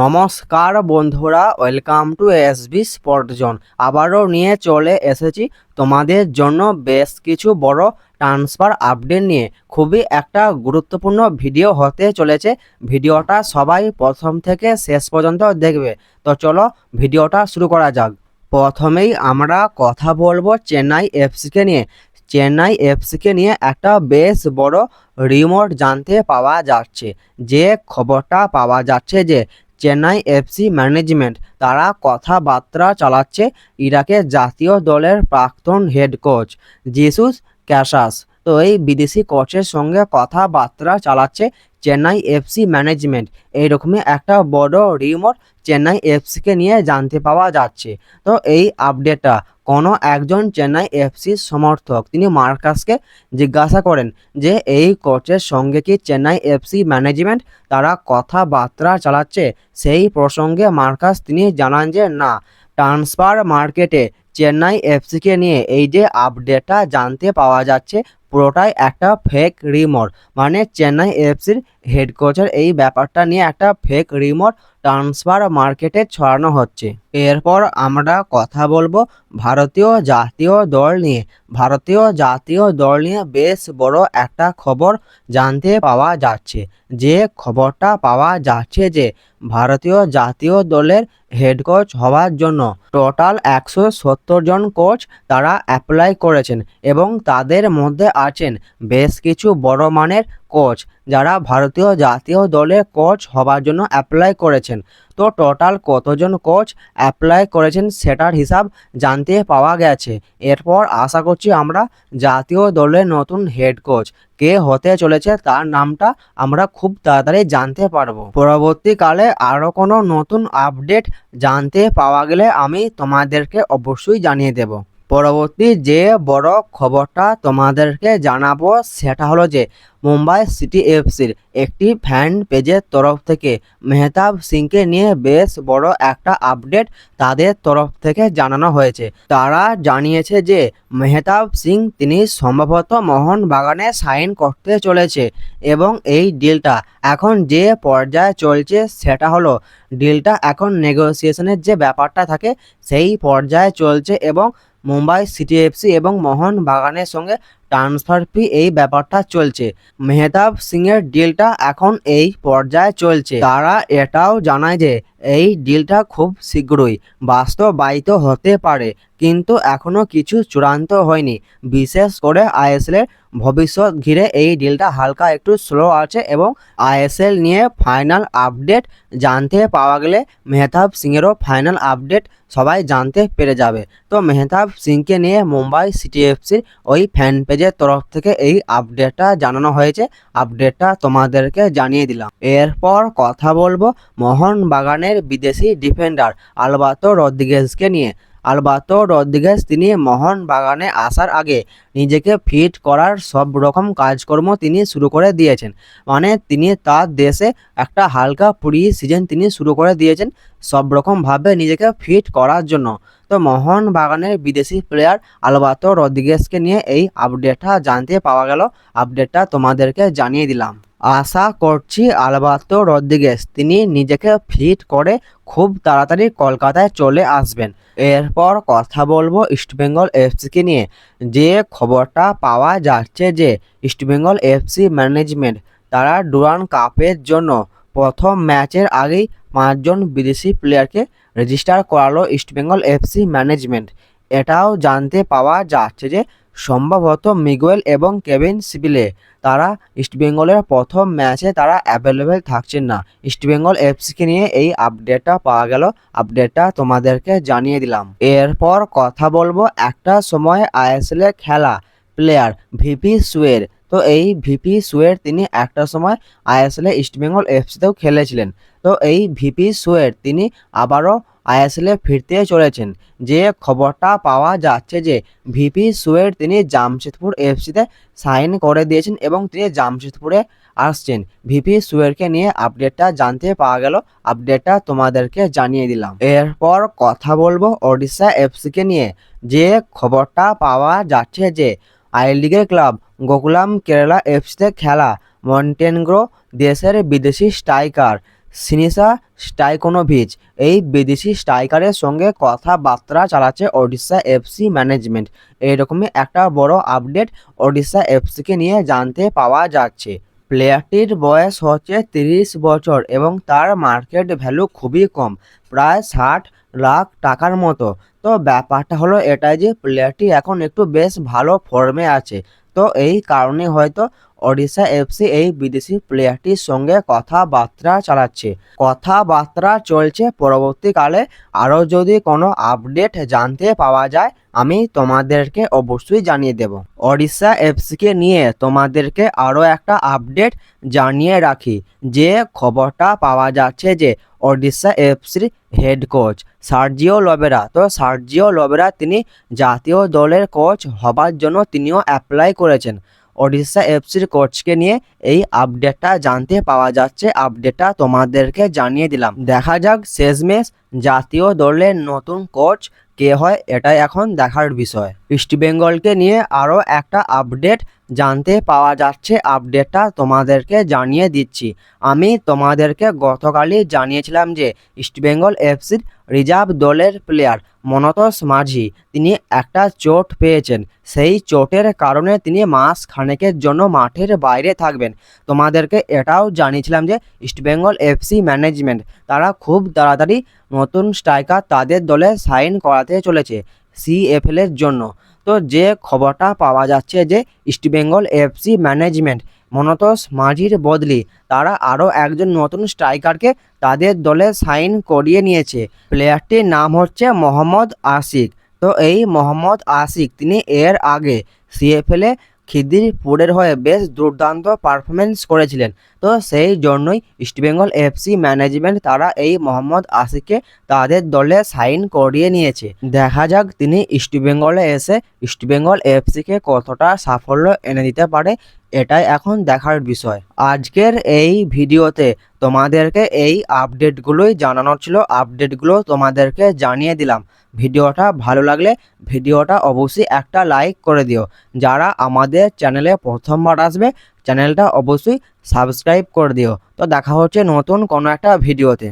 নমস্কার বন্ধুরা welcome to SB sport zone আবারও নিয়ে চলে এসেছি তোমাদের জন্য বেশ কিছু বড় ট্রান্সফার আপডেট নিয়ে। খুবই একটা গুরুত্বপূর্ণ ভিডিও হতে চলেছে। ভিডিওটা সবাই প্রথম থেকে শেষ পর্যন্ত দেখবে। তো চলো ভিডিওটা শুরু করা যাক। প্রথমেই আমরা কথা বলব চেন্নাই এফসিকে নিয়ে। চেন্নাই এফসিকে নিয়ে একটা বেশ বড় রিমোট জানতে পাওয়া যাচ্ছে। যে খবরটা পাওয়া যাচ্ছে যে চেন্নাই এফসি ম্যানেজমেন্ট। তারা কথাবার্তা চালাচ্ছে ইরাকের জাতীয় দলের প্রাক্তন হেড কোচ জিসুস ক্যাশাস তো এই বিদেশি কোচের সঙ্গে কথাবার্তা চালাচ্ছে চেন্নাই এফসি ম্যানেজমেন্ট। এইরকমই একটা বড় রিমোট চেন্নাই এফসিকে নিয়ে জানতে পাওয়া যাচ্ছে। তো এই আপডেটটা কোনো একজন চেন্নাই এফসির সমর্থক তিনি মার্কাসকে জিজ্ঞাসা করেন যে, এই কোচের সঙ্গে কি চেন্নাই এফসি ম্যানেজমেন্ট তারা কথাবার্তা চালাচ্ছে? সেই প্রসঙ্গে মার্কাস তিনি জানান যে, না, ট্রান্সফার মার্কেটে চেন্নাই এফসিকে নিয়ে এই যে আপডেটটা জানতে পাওয়া যাচ্ছে পুরোটাই একটা ফেক রিমোট মানে চেন্নাই এফসির হেড কোচের এই ব্যাপারটা নিয়ে একটা ফেক রিমোট ট্রান্সফার মার্কেটে ছড়ানো হচ্ছে। এরপর আমরা কথা বলব ভারতীয় জাতীয় দল নিয়ে। ভারতীয় জাতীয় দল নিয়ে বেশ বড় একটা খবর জানতে পাওয়া যাচ্ছে। যে খবরটা পাওয়া যাচ্ছে যে, ভারতীয় জাতীয় দলের হেড কোচ হওয়ার জন্য টোটাল একশো সত্তর জন কোচ তারা অ্যাপ্লাই করেছেন এবং তাদের মধ্যে আছেন বেশ কিছু বড় মানের কোচ যারা ভারতীয় জাতীয় দলের কোচ হবার জন্য অ্যাপ্লাই করেছেন। তো টোটাল কতজন কোচ অ্যাপ্লাই করেছেন সেটার হিসাব জানতে পাওয়া গেছে। এরপর আশা করছি আমরা জাতীয় দলের নতুন হেড কোচ কে হতে চলেছে তার নামটা আমরা খুব তাড়াতাড়ি জানতে পারব। পরবর্তীকালে আরও কোনো নতুন আপডেট জানতে পাওয়া গেলে আমি তোমাদেরকে অবশ্যই জানিয়ে দেব। পরবর্তী যে বড় খবরটা তোমাদেরকে জানাব, সেটা হলো যে মুম্বাই সিটি এফসির একটি ফ্যান পেজের তরফ থেকে মেহতাব সিংকে নিয়ে বেশ বড় একটা আপডেট তাদের তরফ থেকে জানানো হয়েছে। তারা জানিয়েছে যে মেহতাব সিং তিনি সম্ভবত মোহনবাগানে সাইন করতে চলেছে এবং এই ডিলটা এখন যে পর্যায়ে চলছে, সেটা হলো ডিলটা এখন নেগোসিয়েশনের যে ব্যাপারটা থাকে, সেই পর্যায়ে চলছে এবং মুম্বাই সিটি এফসি এবং মোহন বাগানের সঙ্গে ট্রান্সফার ফি এই ব্যাপারটা চলছে। মেহতাব সিংয়ের ডিলটা এখন এই পর্যায়ে চলছে। তারা এটাও জানায় যে এই ডিলটা খুব শীঘ্রই বাস্তবায়িত হতে পারে, কিন্তু এখনও কিছু চূড়ান্ত হয়নি। বিশেষ করে আইএসএলের ভবিষ্যৎ ঘিরে এই ডিলটা হালকা একটু স্লো আছে এবং আইএসএল নিয়ে ফাইনাল আপডেট জানতে পাওয়া গেলে মেহতাব সিংয়েরও ফাইনাল আপডেট সবাই জানতে পেরে যাবে। তো মেহতাব সিংকে নিয়ে মুম্বাই সিটি এফসির ওই ফ্যান পেজের তরফ থেকে এই আপডেটটা জানানো হয়েছে। আপডেটটা তোমাদেরকে জানিয়ে দিলাম। এরপর কথা বলব মোহন বাগানের বিদেশি ডিফেন্ডার আলবাতো রদ্রিগেজকে নিয়ে। আলবাতো রদ্রিগেজ তিনি মোহন বাগানে আসার আগে নিজেকে ফিট করার সব রকম কাজকর্ম তিনি শুরু করে দিয়েছেন। মানে তিনি তার দেশে একটা হালকা প্রি সিজন তিনি শুরু করে দিয়েছেন সব রকমভাবে নিজেকে ফিট করার জন্য। তো মোহন বাগানের বিদেশি প্লেয়ার আলবাতো রদ্রিগেজকে নিয়ে এই আপডেটটা জানতে পাওয়া গেল। আপডেটটা তোমাদেরকে জানিয়ে দিলাম। আশা করছি আলবাতো রদ্রিগেজ, তিনি নিজেকে ফিট করে খুব তাড়াতাড়ি কলকাতায় চলে আসবেন। এরপর কথা বলব ইস্টবেঙ্গল এফসিকে নিয়ে। যে খবরটা পাওয়া যাচ্ছে যে ইস্টবেঙ্গল এফসি ম্যানেজমেন্ট তারা ডুরান কাপের জন্য প্রথম ম্যাচের আগেই পাঁচজন বিদেশি প্লেয়ারকে রেজিস্টার করালো ইস্টবেঙ্গল এফসি ম্যানেজমেন্ট। এটাও জানতে পাওয়া যাচ্ছে যে সম্ভবত মিগুয়েল এবং কেভিন সিবিলে। তারা ইস্টবেঙ্গলের প্রথম ম্যাচে তারা অ্যাভেলেবেল থাকছেন না। ইস্টবেঙ্গল এফসিকে নিয়ে এই আপডেটটা পাওয়া গেল। আপডেটটা তোমাদেরকে জানিয়ে দিলাম। এরপর কথা বলব একটা সময় আইএসএলের খেলা প্লেয়ার ভিপি সুয়ের। তো এই ভিপি সুয়ের তিনি একটা সময় আইএসএলে ইস্টবেঙ্গল এফসিতেও খেলেছিলেন। তো এই ভিপি সুয়ের তিনি আবারও আইএসএলে ফিরতে চলেছেন। যে খবরটা পাওয়া যাচ্ছে যে, ভিপি সুয়ের তিনি জামশেদপুর এফসিতে সাইন করে দিয়েছেন এবং তিনি জামশেদপুরে আসছেন। ভিপি সুয়েরকে নিয়ে আপডেটটা জানতে পাওয়া গেল। আপডেটটা তোমাদেরকে জানিয়ে দিলাম। এরপর কথা বলব ওড়িশা এফসিকে নিয়ে। যে খবরটা পাওয়া যাচ্ছে যে, আই লিগের ক্লাব গোকুলাম কেরালা এফসিতে খেলা। মন্টেনগ্রো দেশের বিদেশি স্ট্রাইকার। সিনিসা স্টাইকোনোভিচ, এই বিদেশি স্ট্রাইকারের সঙ্গে কথাবার্তা চালাচ্ছে ওডিশা এফসি ম্যানেজমেন্ট। এইরকমই একটা বড় আপডেট ওডিশা এফসিকে নিয়ে জানতে পাওয়া যাচ্ছে। প্লেয়ারটির বয়স হচ্ছে তিরিশ বছর এবং তার মার্কেট ভ্যালু খুবই কম, প্রায় ষাট লাখ টাকার মতো। তো ব্যাপারটা হলো এটাই যে, প্লেয়ারটি এখন একটু বেশ ভালো ফর্মে আছে। তো এই কারণে হয়তো ওড়িশা এফসি এই বিদেশি প্লেয়ারটির সঙ্গে কথাবার্তা চালাচ্ছে। কথাবার্তা চলছে। পরবর্তীকালে আরও যদি কোনো আপডেট জানতে পাওয়া যায়, আমি তোমাদেরকে অবশ্যই জানিয়ে দেব। ওড়িশা এফসিকে নিয়ে তোমাদেরকে আরও একটা আপডেট জানিয়ে রাখি। যে খবরটা পাওয়া যাচ্ছে যে ওড়িশা এফসির হেড কোচ সার্জিও লবেরা তো সার্জিও লবেরা তিনি জাতীয় দলের কোচ হবার জন্য তিনিও অ্যাপ্লাই করেছেন। ওড়িশা এফসির কোচকে নিয়ে এই আপডেটটা জানতে পাওয়া যাচ্ছে। আপডেটটা তোমাদেরকে জানিয়ে দিলাম। দেখা যাক শেষমেশ জাতীয় দলের নতুন কোচ কে হয়, এটাই এখন দেখার বিষয়। ইস্টবেঙ্গলকে নিয়ে আরও একটা আপডেট জানতে পাওয়া যাচ্ছে। আপডেটটা তোমাদেরকে জানিয়ে দিচ্ছি। আমি তোমাদেরকে গতকালই জানিয়েছিলাম যে ইস্টবেঙ্গল এফসির রিজার্ভ দলের প্লেয়ার মনতোষ মাঝি, তিনি একটা চোট পেয়েছেন। সেই চোটের কারণে তিনি মাস খানেকের জন্য মাঠের বাইরে থাকবেন। তোমাদেরকে এটাও জানিয়েছিলাম যে ইস্টবেঙ্গল এফসি ম্যানেজমেন্ট, তারা খুব তাড়াতাড়ি নতুন স্ট্রাইকার তাদের দলে সাইন করাতে চলেছে সিএফএল এর জন্য। তো যে খবরটা পাওয়া যাচ্ছে যে ইস্টবেঙ্গল এফসি ম্যানেজমেন্ট মনতোষ মাঝির বদলি। তারা আরও একজন নতুন স্ট্রাইকারকে তাদের দলে সাইন করিয়ে নিয়েছে। প্লেয়ারটির নাম হচ্ছে মোহাম্মদ আশিক। তো এই মোহাম্মদ আশিক, তিনি এর আগে সিএফএলে খিদিরপুরের হয়ে বেশ দুর্দান্ত পারফরমেন্স করেছিলেন। তো সেই জন্যই ইস্টবেঙ্গল এফসি ম্যানেজমেন্ট তারা এই মোহাম্মদ আশিককে তাদের দলে সাইন করিয়ে নিয়েছে। দেখা যাক তিনি ইস্টবেঙ্গলে এসে ইস্টবেঙ্গল এফসিকে কতটা সাফল্য এনে দিতে পারে এটাই এখন দেখার বিষয়। আজকের এই ভিডিওতে তোমাদেরকে এই আপডেটগুলোই জানানোর ছিল। আপডেটগুলো তোমাদেরকে জানিয়ে দিলাম। ভিডিওটা ভালো লাগলে ভিডিওটা অবশ্যই একটা লাইক করে দিও। যারা আমাদের চ্যানেলে প্রথমবার আসবে, চ্যানেলটা অবশ্যই সাবস্ক্রাইব করে দিও। তো দেখা হচ্ছে নতুন কোনো একটা ভিডিওতে।